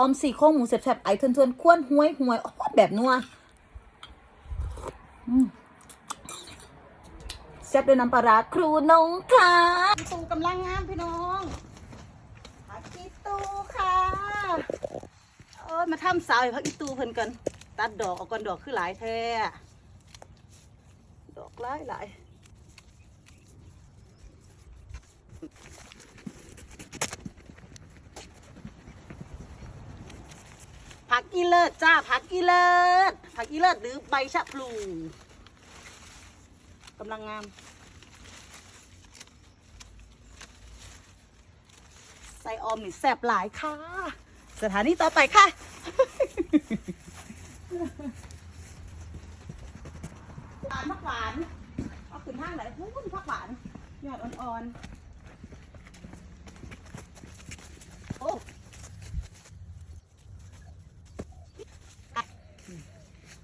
อมสี่โครงหมูแซ่บๆไอทวนๆควนห้วยห้วยอ้แบบนัวแซ่บด้วยน้ำปลาร้าครูนงค่ะตูกำลังงามพี่น้องผักอีตูค่ะโอ้ยมาทำสาวให้ผักอีตูเพิ่นกันตัดดอกออกก่อนดอกคือหลายแท้ดอกหลายหลาย ผักอีเลิศจ้าผักอีเลิศผักอีเลิศหรือใบชะพลูกำลังงามไส้ออมนี่แซ่บหลายค่ะ สถานีต่อไปค่ะ หวานมากหวาน เอาขึ้นห้างไหนหุ้นพักหวานยอดอ่อนๆ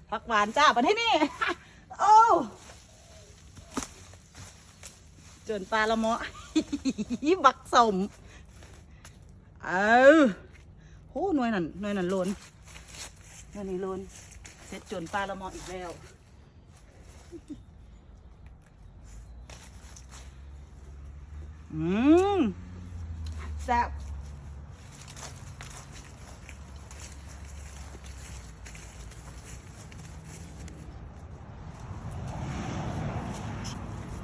ผักหวานจ้าประเทศนี้โอ้จนปลาละเมาะบักสม เออโหหน่วยนั่นหน่วยนั่นโลนหน่วยนี้โลนเสร็จจนปลาละมออีกแล้วอืมแซ่บ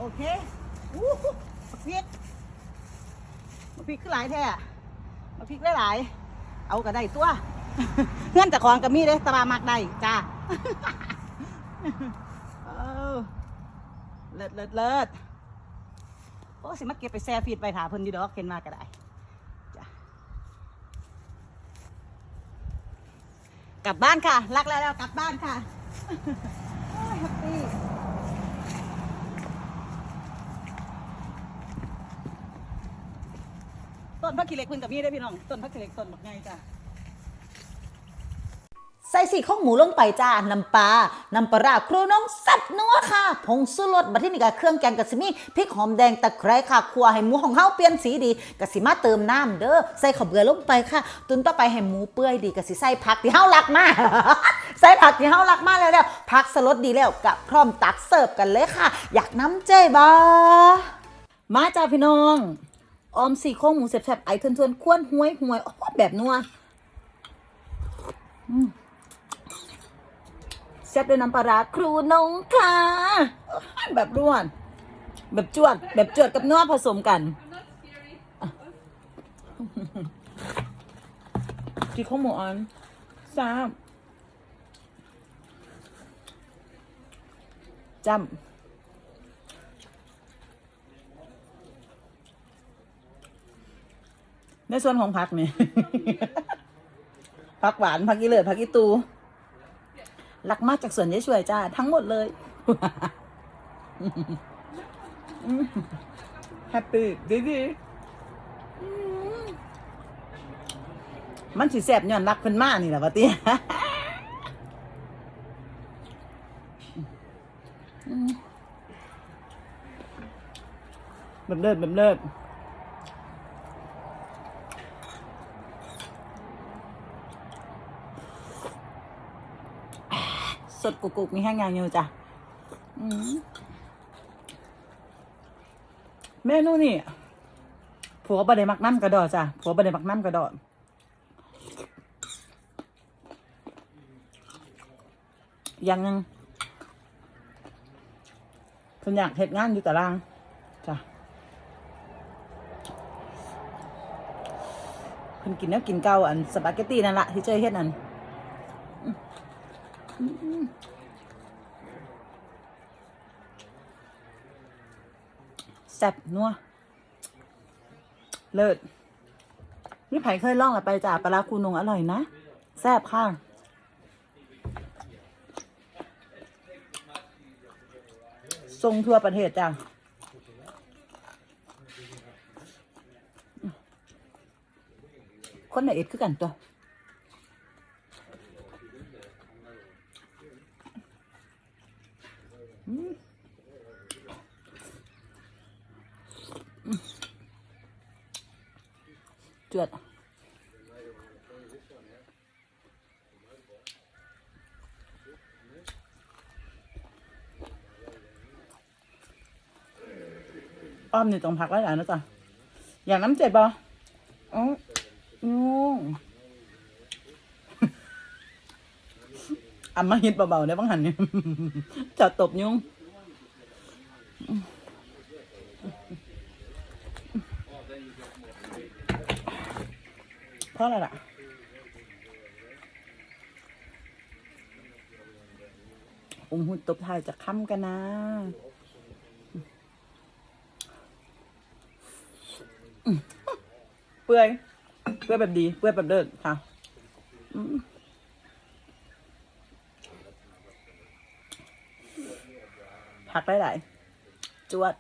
โอเคอู้หูบักพริกบักพริกคือหลายแท้อะมาพริกหลายๆเอาก็ได้ตัวเงื่อนจากของกับมีเด้ตะบามักได้จ้าเลิศเลิศเลิศโอ้สิมาเก็บไปแซ่ฟีดไปถาเพิ่นดีดอกเข็นมาก็ได้จ้ะกลับบ้านค่ะ รักแล้วแล้วกลับบ้านค่ะแฮปปี้ นพักกิเหล็กคุณกับพี่ได้อพี่น้องต้นพักกิเหล็กต้นบักไงจ้ะ ใส่สี่ข้องหมูลงไปจ้า น้ำปลา น้ำปลาร้าครูน้องสับนัวค่ะ ผงสุรสบัดที่นี่ก็เครื่องแกงกะสิมีพริกหอมแดงตะไคร้ค่ะครัวให้หมูของเฮาเปลี่ยนสีดีกะสิมาเติมน้ำเด้อ ใส่ข้าวเบื่อลงไปค่ะ ตุนต่อไปให้หมูเปื่อยดีกะสิใส่ผักที่เฮารักมาใส่ผักที่เฮารักมาแล้วแล้วผักสลดดีแล้วกะพร้อมตักเสิร์ฟกันเลยค่ะ อยากน้ำเจ้บ่มาจ้าพี่น้อง ออมสี่โครงหมูแซ่บๆไอทวนๆควนห้วยห้วยแบบนัวแซ่บด้วยน้ำปลาร้าครูนงค่ะแบบร่วน แบบจวด แบบจวดกับนื้อผสมกันกี่ข้าวหมูอันสามจำ ในส่วนของผักนี่ ผักหวานผักอีเลิศผักอีตูรักมากจากสวนยายช่วยจ้า ทั้งหมดเลย แฮปปี้ดีดีมันสิแสบย้อนรักเพิ่นมากนี่แหละวะติแบบเลิศแบบเลิศ สดกุกกุกมีแห้งยางอยู่จ้ะเมนูนี่ผัวบะเดมักน้ำกระดอจ้ะผัวบะเดมักน้ำกระดอยังยังเพิ่นอยากเฮ็ดงานอยู่ตารางจ้ะเพิ่นกินแล้วกินเก่าอันสปาเกตตี้นั่นละที่เจอเฮ็ดนั่น แซ่บนัว เลิศนี่ไผ่เคยล่องอะไปจ่าปลาร้าคูนงอร่อยนะ แซ่บค่ะทรงทั่วประเทศจ้ะคนไหนเอ็ดคือกันตัว จวดอ้อมนี่ต้องพักไว้หลายนะจ๊ะอย่างน้ำเจ็บบออ๋อยุ่งอ่ำมาเห็ดเบาๆได้บ้างหันเนี่ยจะตบยุ่ง ราะอะไรล่ะ อุ้มหุ่นตบท้ายจะค้ำกันนะเปื่อย เปื่อยแบบดี เปื่อยแบบเดินค่ะผักหลายๆจวด